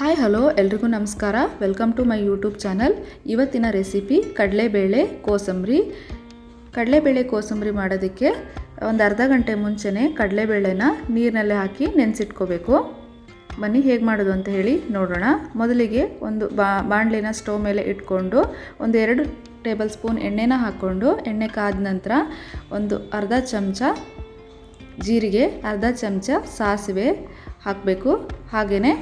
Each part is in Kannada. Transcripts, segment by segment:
ಹಾಯ್ ಹಲೋ ಎಲ್ರಿಗೂ ನಮಸ್ಕಾರ. Welcome to my YouTube channel ಇವತ್ತಿನ ರೆಸಿಪಿ ಕಡಲೆಬೇಳೆ ಕೋಸಂಬರಿ. ಕಡಲೆಬೇಳೆ ಕೋಸಂಬರಿ ಮಾಡೋದಕ್ಕೆ ಒಂದು ಅರ್ಧ ಗಂಟೆ ಮುಂಚೆನೇ ಕಡಲೆಬೇಳೆನ ನೀರಿನಲ್ಲೇ ಹಾಕಿ ನೆನೆಸಿಟ್ಕೋಬೇಕು. ಬನ್ನಿ ಹೇಗೆ ಮಾಡೋದು ಅಂತ ಹೇಳಿ ನೋಡೋಣ. ಮೊದಲಿಗೆ ಒಂದು ಬಾ, ಬಾಣಲಿನ ಸ್ಟವ್ ಮೇಲೆ ಇಟ್ಕೊಂಡು ಒಂದು ಎರಡು ಟೇಬಲ್ ಸ್ಪೂನ್ ಎಣ್ಣೆನ ಹಾಕ್ಕೊಂಡು ಎಣ್ಣೆ ಕಾದ ನಂತರ ಒಂದು ಅರ್ಧ ಚಮಚ ಜೀರಿಗೆ, ಅರ್ಧ ಚಮಚ ಸಾಸಿವೆ ಹಾಕಬೇಕು. ಹಾಗೆಯೇ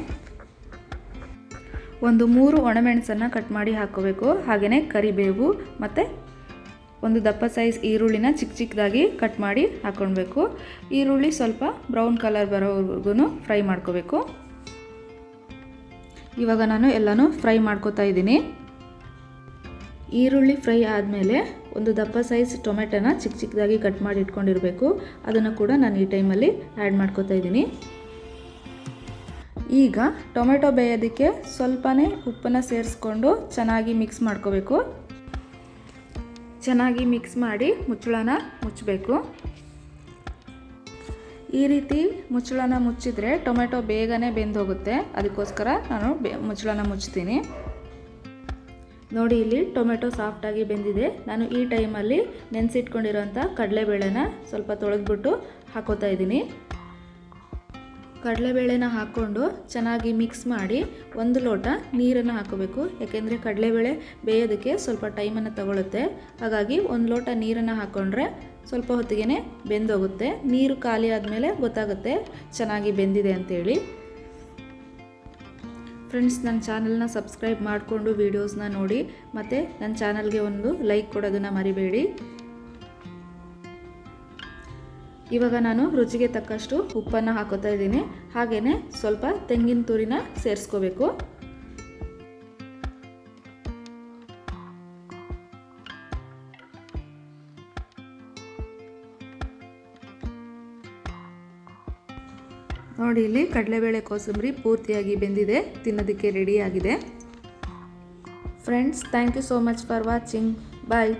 ಒಂದು ಮೂರು ಒಣಮೆಣಸನ್ನು ಕಟ್ ಮಾಡಿ ಹಾಕೋಬೇಕು ಹಾಗೆಯೇ ಕರಿಬೇವು ಮತ್ತು ಒಂದು ದಪ್ಪ ಸೈಜ್ ಈರುಳ್ಳಿನ ಚಿಕ್ಕ ಚಿಕ್ಕದಾಗಿ ಕಟ್ ಮಾಡಿ ಹಾಕ್ಕೊಳ್ಬೇಕು. ಈರುಳ್ಳಿ ಸ್ವಲ್ಪ ಬ್ರೌನ್ ಕಲರ್ ಬರೋವರೆಗೂ ಫ್ರೈ ಮಾಡ್ಕೋಬೇಕು. ಇವಾಗ ನಾನು ಎಲ್ಲನೂ ಫ್ರೈ ಮಾಡ್ಕೋತಾ ಇದ್ದೀನಿ. ಈರುಳ್ಳಿ ಫ್ರೈ ಆದಮೇಲೆ ಒಂದು ದಪ್ಪ ಸೈಜ್ ಟೊಮೆಟೊನ ಚಿಕ್ಕ ಚಿಕ್ಕದಾಗಿ ಕಟ್ ಮಾಡಿ ಇಟ್ಕೊಂಡಿರಬೇಕು. ಅದನ್ನು ಕೂಡ ನಾನು ಈ ಟೈಮಲ್ಲಿ ಆ್ಯಡ್ ಮಾಡ್ಕೋತಾ ಇದ್ದೀನಿ. ಈಗ ಟೊಮೆಟೊ ಬೇಯೋದಕ್ಕೆ ಸ್ವಲ್ಪನೇ ಉಪ್ಪನ್ನು ಸೇರಿಸ್ಕೊಂಡು ಚೆನ್ನಾಗಿ ಮಿಕ್ಸ್ ಮಾಡ್ಕೋಬೇಕು. ಚೆನ್ನಾಗಿ ಮಿಕ್ಸ್ ಮಾಡಿ ಮುಚ್ಚಳನ ಮುಚ್ಚಬೇಕು. ಈ ರೀತಿ ಮುಚ್ಚಳನ ಮುಚ್ಚಿದರೆ ಟೊಮೆಟೊ ಬೇಗನೆ ಬೆಂದೋಗುತ್ತೆ. ಅದಕ್ಕೋಸ್ಕರ ನಾನು ಬೆ ಮುಚ್ಚಳನ ಮುಚ್ತೀನಿ ನೋಡಿ ಇಲ್ಲಿ ಟೊಮೆಟೊ ಸಾಫ್ಟಾಗಿ ಬೆಂದಿದೆ. ನಾನು ಈ ಟೈಮಲ್ಲಿ ನೆನೆಸಿಟ್ಕೊಂಡಿರೋಂಥ ಕಡಲೆಬೇಳೆನ ಸ್ವಲ್ಪ ತೊಳೆದ್ಬಿಟ್ಟು ಹಾಕೋತಾ ಇದ್ದೀನಿ. ಕಡಲೆಬೇಳೆನ ಹಾಕ್ಕೊಂಡು ಚೆನ್ನಾಗಿ ಮಿಕ್ಸ್ ಮಾಡಿ ಒಂದು ಲೋಟ ನೀರನ್ನು ಹಾಕಬೇಕು. ಯಾಕೆಂದರೆ ಕಡಲೆಬೇಳೆ ಬೇಯೋದಕ್ಕೆ ಸ್ವಲ್ಪ ಟೈಮನ್ನು ತಗೊಳುತ್ತೆ. ಹಾಗಾಗಿ ಒಂದು ಲೋಟ ನೀರನ್ನು ಹಾಕ್ಕೊಂಡ್ರೆ ಸ್ವಲ್ಪ ಹೊತ್ತಿಗೆ ಬೆಂದೋಗುತ್ತೆ. ನೀರು ಖಾಲಿ ಆದಮೇಲೆ ಗೊತ್ತಾಗುತ್ತೆ ಚೆನ್ನಾಗಿ ಬೆಂದಿದೆ ಅಂತೇಳಿ. ಫ್ರೆಂಡ್ಸ್ ನನ್ನ ಚಾನಲ್ನ ಸಬ್ಸ್ಕ್ರೈಬ್ ಮಾಡಿಕೊಂಡು ವೀಡಿಯೋಸ್ನ ನೋಡಿ. ಮತ್ತು ನನ್ನ ಚಾನಲ್ಗೆ ಒಂದು ಲೈಕ್ ಕೊಡೋದನ್ನು ಮರಿಬೇಡಿ. ಇವಾಗ ನಾನು ರುಚಿಗೆ ತಕ್ಕಷ್ಟು ಉಪ್ಪನ್ನು ಹಾಕೋತಾ ಇದ್ದೀನಿ. ಹಾಗೆಯೇ ಸ್ವಲ್ಪ ತೆಂಗಿನ ತುರಿನ ಸೇರಿಸ್ಕೋಬೇಕು. ನೋಡಿ, ಇಲ್ಲಿ ಕಡಲೆಬೇಳೆ ಕೋಸಂಬರಿ ಪೂರ್ತಿಯಾಗಿ ಬೆಂದಿದೆ. ತಿನ್ನೋದಕ್ಕೆ ರೆಡಿಯಾಗಿದೆ friends thank you so much for watching bye